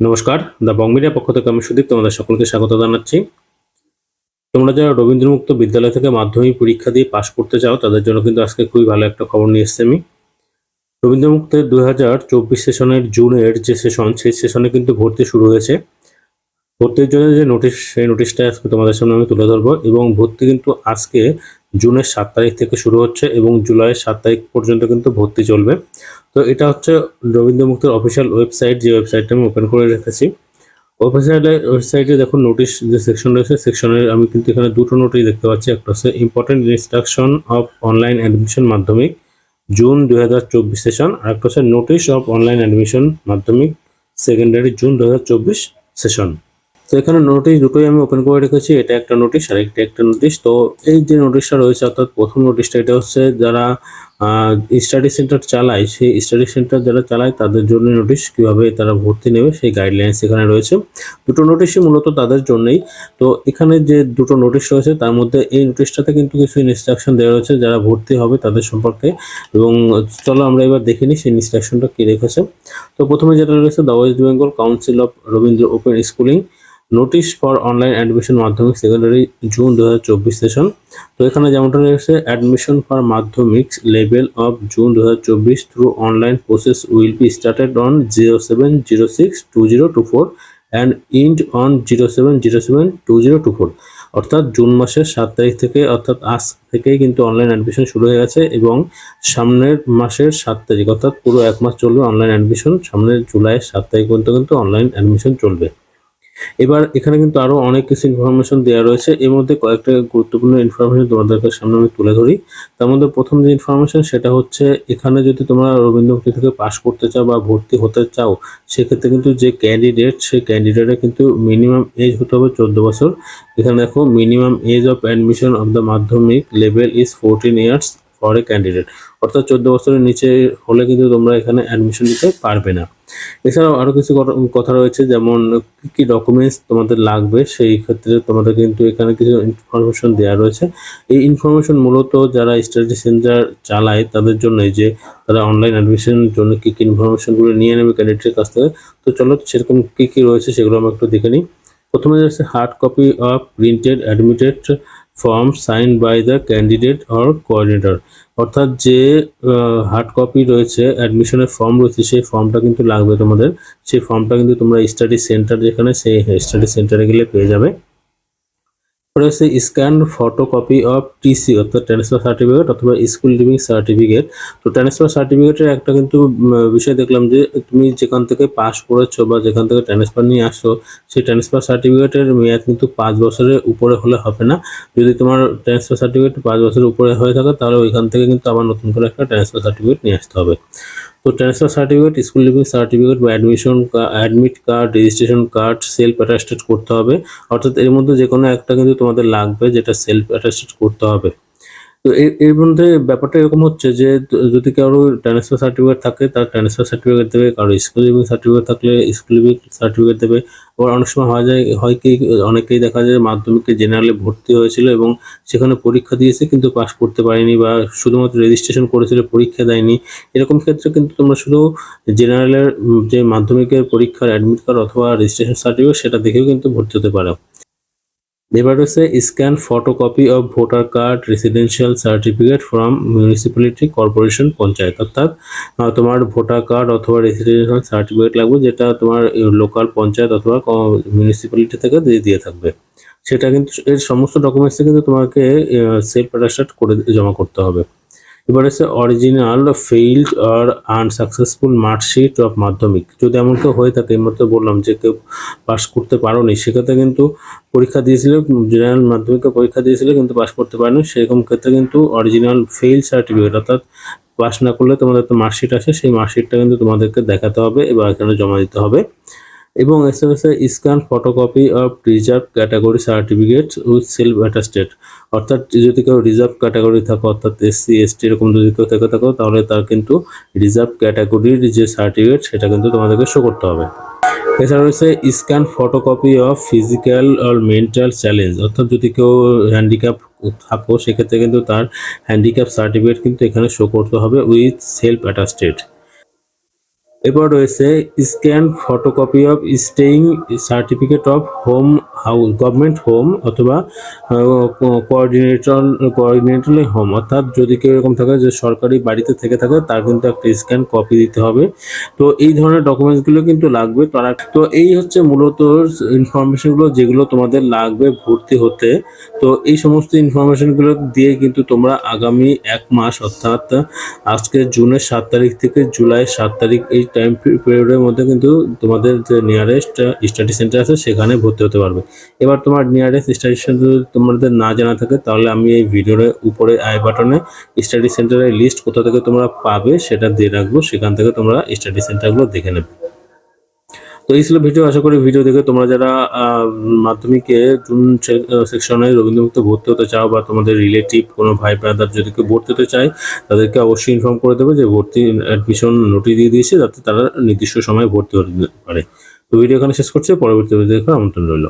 নমস্কার, the Bong পক্ষ থেকে আমি সুদীপ, তোমাদের সকলকে স্বাগত জানাচ্ছি। তোমরা যারা রবীন্দ্রমুক্ত বিদ্যালয় থেকে মাধ্যমিক পরীক্ষা দিয়ে পাশ করতে চাও, তাদের জন্য কিন্তু আজকে খুবই ভালো একটা খবর নিয়ে এসেছি আমি। রবীন্দ্রমুক্তের দুই হাজার চব্বিশ সেশনের জুনের যে সেশন, সেই সেশনে কিন্তু ভর্তি শুরু হয়েছে। ভর্তির জন্য যে নোটিশ, সেই নোটিশটা আজকে তোমাদের সামনে আমি তুলে ধরবো এবং ভর্তি কিন্তু আজকে জুনের সাত তারিখ থেকে শুরু হচ্ছে এবং জুলাইয়ের সাত তারিখ পর্যন্ত কিন্তু ভর্তি চলবে। তো এটা হচ্ছে রবীন্দ্রমুক্তের অফিসিয়াল ওয়েবসাইট, যে ওয়েবসাইটটা আমি ওপেন করে রেখেছি। অফিসিয়াল ওয়েবসাইটে দেখুন নোটিশ যে সেকশন রয়েছে সেকশনের আমি কিন্তু এখানে দুটো নোটিশ দেখতে পাচ্ছি। একটা হচ্ছে important instruction of online admission Madhyamik June দুই হাজার চব্বিশ সেশন আর একটা হচ্ছে notice of online admission Madhyamik secondary June দু হাজার চব্বিশ সেশন তো এখানে নোটিশ দুটোই আমি ওপেন করে রেখেছি, এটা একটা নোটিশ আর একটা একটা নোটিশ তো এই যে নোটিশটা রয়েছে, অর্থাৎ প্রথম নোটিশটা এটা হচ্ছে যারা স্টাডি সেন্টার চালায়, সেই স্টাডি সেন্টার যারা চালায়, তাদের জন্য নোটিশ কীভাবে তারা ভর্তি নেবে, সেই গাইডলাইন্স এখানে রয়েছে। দুটো নোটিশই মূলত তাদের জন্যই। তো এখানে যে দুটো নোটিশ রয়েছে, তার মধ্যে এই নোটিশটাতে কিন্তু কিছু ইনস্ট্রাকশন দেওয়া রয়েছে, যারা ভর্তি হবে তাদের সম্পর্কে। এবং চলো আমরা এবার দেখে নিই সেই ইনস্ট্রাকশনটা কী রেখেছে। তো প্রথমে যেটা রয়েছে the West Bengal Council of Rabindra Open Schooling notice for online admission Madhyamik secondary June দু হাজার চব্বিশ সেশন তো এখানে যেমনটা রয়েছে admission for Madhyamik level of June দু হাজার চব্বিশ through online process will be started on zero seven zero six two zero two four and end on zero seven zero seven two zero two four অর্থাৎ জুন মাসের সাত তারিখ থেকে, অর্থাৎ আজ থেকেই কিন্তু অনলাইন অ্যাডমিশন শুরু হয়ে গেছে এবং সামনের মাসের সাত তারিখ, অর্থাৎ পুরো এক মাস চলবে অনলাইন অ্যাডমিশন সামনের জুলাইয়ের সাত তারিখ পর্যন্ত কিন্তু অনলাইন অ্যাডমিশন চলবে। এবার এখানে কিন্তু আরও অনেক কিছু ইনফরমেশন দেওয়া রয়েছে। এর মধ্যে কয়েকটা গুরুত্বপূর্ণ ইনফরমেশন তোমাদের সামনে আমি তুলে ধরি। তার মধ্যে প্রথম যে ইনফরমেশন সেটা হচ্ছে, এখানে যদি তোমরা রবীন্দ্রমুক্তি থেকে পাশ করতে চাও বা ভর্তি হতে চাও, সেক্ষেত্রে কিন্তু যে ক্যান্ডিডেট সেই ক্যান্ডিডেটের কিন্তু মিনিমাম এজ হতে হবে চোদ্দ বছর। এখানে দেখো minimum age of admission of the Madhyamik level is fourteen years for a candidate অর্থাৎ চোদ্দ বছরের নিচে হলে কিন্তু তোমরা এখানে অ্যাডমিশন নিতে পারবে না। এছাড়াও আরও কিছু কথা- রয়েছে, যেমন কী কী ডকুমেন্টস তোমাদের লাগবে, সেই ক্ষেত্রে তোমাদের কিন্তু এখানে কিছু ইনফরমেশন দেওয়া রয়েছে। এই ইনফরমেশন মূলত যারা স্টাডি সেন্টার চালায়, তাদের জন্য যে তারা অনলাইন অ্যাডমিশনের জন্য কি কি ইনফরমেশনগুলো নিয়ে নেবে ক্যান্ডিডেটের কাছ থেকে। তো চলো সেরকম কী কী রয়েছে সেগুলো আমরা একটু দেখে নিই। প্রথমে রয়েছে hard copy of printed admitted form sign by the candidate or coordinator অর্থাৎ যে হার্ড কপি রয়েছে অ্যাডমিশনের ফর্ম রয়েছে, সেই ফর্মটা কিন্তু লাগবে তোমাদের। সেই ফর্মটা কিন্তু তোমরা স্টাডি সেন্টার যেখানে, সেই স্টাডি সেন্টারে গেলে পেয়ে যাবে। রয়েছে স্ক্যান ফটোকপি অফ টিসি অর্থাৎ ট্রান্সফার সার্টিফিকেট অথবা স্কুল লিভিং সার্টিফিকেট তো ট্রান্সফার সার্টিফিকেটের একটা কিন্তু বিষয় দেখলাম যে, তুমি যেখান থেকে পাস করেছ বা যেখান থেকে ট্রান্সফার নিয়ে আসছো, সেই ট্রান্সফার সার্টিফিকেটের মেয়াদ কিন্তু পাঁচ বছরের উপরে হলে হবে না। যদি তোমার ট্রান্সফার সার্টিফিকেট পাঁচ বছরের উপরে হয়ে থাকে, তাহলে ওইখান থেকে কিন্তু আবার নতুন করে একটা ট্রান্সফার সার্টিফিকেট নিয়ে আসতে হবে। তো transfer certificate school leaving certificate বা admission admit card registration card self attested করতে হবে। অর্থাৎ এর মধ্যে যে কোনো একটা কিন্তু তোমাদের লাগবে যেটা সেলফ অ্যাটাস্টেড করতে হবে। তো এর মধ্যে ব্যাপারটা এরকম হচ্ছে যে যদি কারও ট্রান্সফার সার্টিফিকেট থাকে, তার ট্রান্সফার সার্টিফিকেট দেবে, কারও স্কুল লিভিং সার্টিফিকেট থাকলে স্কুল লিভিং সার্টিফিকেট দেবে। আবার অনেক সময় হয় যায়, হয় কি, অনেকেই দেখা যায় মাধ্যমিকে জেনারেলে ভর্তি হয়েছিল এবং সেখানে পরীক্ষা দিয়েছে কিন্তু পাস করতে পারেনি বা শুধুমাত্র রেজিস্ট্রেশন করেছিল, পরীক্ষা দেয়নি। এরকম ক্ষেত্রে কিন্তু তোমরা শুধু জেনারেলের যে মাধ্যমিকের পরীক্ষার অ্যাডমিট কার্ড অথবা রেজিস্ট্রেশন সার্টিফিকেট সেটা দেখেও কিন্তু ভর্তি হতে পারো। এবার রয়েছে scan photocopy of voter card residential certificate from municipality corporation panchayat অর্থাৎ তোমার ভোটার কার্ড অথবা রেসিডেন্সিয়াল সার্টিফিকেট লাগবে যেটা তোমার লোকাল পঞ্চায়েত অথবা মিউনিসিপ্যালিটি থেকে দিয়ে দিয়ে থাকবে। সেটা কিন্তু, এর সমস্ত ডকুমেন্টস কিন্তু তোমাকে সেলফ অ্যাটাস্টেড করে জমা করতে হবে। এবার হচ্ছে অরিজিনাল ফেইল্ড আর আনসাকসেসফুল মার্কশিট অফ মাধ্যমিক। যদি এমন কেউ হয়ে থাকে, এই বললাম যে কেউ পাস করতে পারোনি, সেক্ষেত্রে কিন্তু পরীক্ষা দিয়েছিল জেনারেল মাধ্যমিকে পরীক্ষা দিয়েছিল, কিন্তু পাস করতে পারেনি। সেরকম ক্ষেত্রে কিন্তু অরিজিনাল ফেইল সার্টিফিকেট অর্থাৎ পাস না করলে তোমাদের তো মার্কশিট আছে সেই মার্কশিটটা কিন্তু তোমাদেরকে দেখাতে হবে, এবার এখানে জমা দিতে হবে। এবং S M S A scan photocopy of reserve category certificate with self attested অর্থাৎ যদি কেউ রিজার্ভ ক্যাটাগরি থাকো, অর্থাৎ এসসি এসটি এরকম যদি কেউ থেকে থাকো, তাহলে তার কিন্তু রিজার্ভ ক্যাটাগরির যে সার্টিফিকেট সেটা কিন্তু তোমাদেরকে শো করতে হবে। এছাড়া রয়েছে স্ক্যান ফটোকপি অফ ফিজিক্যাল আর মেন্টাল চ্যালেঞ্জ অর্থাৎ যদি কেউ হ্যান্ডিক্যাপ থাকো, সেক্ষেত্রে কিন্তু তার হ্যান্ডিক্যাপ সার্টিফিকেট কিন্তু এখানে শো করতে হবে উইথ সেলফ অ্যাটাস্টেড এরপর রয়েছে scan photocopy of staying certificate of home house government home অথবা কোঅর্ডিনেটর কোঅর্ডিনেটর হোম অর্থাৎ যদি কেউ এরকম থাকে যে সরকারি বাড়িতে থেকে থাকে, তার কিন্তু একটা স্ক্যান কপি দিতে হবে। তো এই ধরনের ডকুমেন্টসগুলো কিন্তু লাগবে তারা। তো এই হচ্ছে মূলত ইনফরমেশনগুলো যেগুলো তোমাদের লাগবে ভর্তি হতে। তো এই সমস্ত ইনফরমেশনগুলো দিয়ে কিন্তু তোমরা আগামী এক মাস, অর্থাৎ আজকে জুনের সাত তারিখ থেকে জুলাই সাত তারিখ এই টাইম পিরিয়ডের মধ্যে কিন্তু তোমাদের যে নিয়ারেস্ট স্টাডি সেন্টার আছে, সেখানে ভর্তি হতে পারবে। এবার তোমার নিয়ারেস্ট স্টাডি সেন্টার যদি তোমাদের না জানা থাকে, তাহলে আমি এই ভিডিওর উপরে আই বাটনে স্টাডি সেন্টারের লিস্ট কোথা থেকে তোমরা পাবে সেটা দিয়ে রাখব, সেখান থেকে তোমরা স্টাডি সেন্টারগুলো দেখে নেবে। তো এই ছিল ভিডিও আশা করি ভিডিও দেখে তোমরা যারা মাধ্যমিকে জুন সেকশনে রবীন্দ্রমুক্ত ভর্তি হতে চাও বা তোমাদের রিলেটিভ কোনো ভাই ব্রাদার যদি কেউ ভর্তি হতে চায়, তাদেরকে অবশ্যই ইনফর্ম করে দেবে যে ভর্তি অ্যাডমিশন নোটিশ দিয়ে দিয়েছে, যাতে তারা নির্দিষ্ট সময়ে ভর্তি হতে পারে। তো ভিডিও এখানে শেষ করছে, পরবর্তী ভিডিও দেখার আমন্ত্রণ রইল।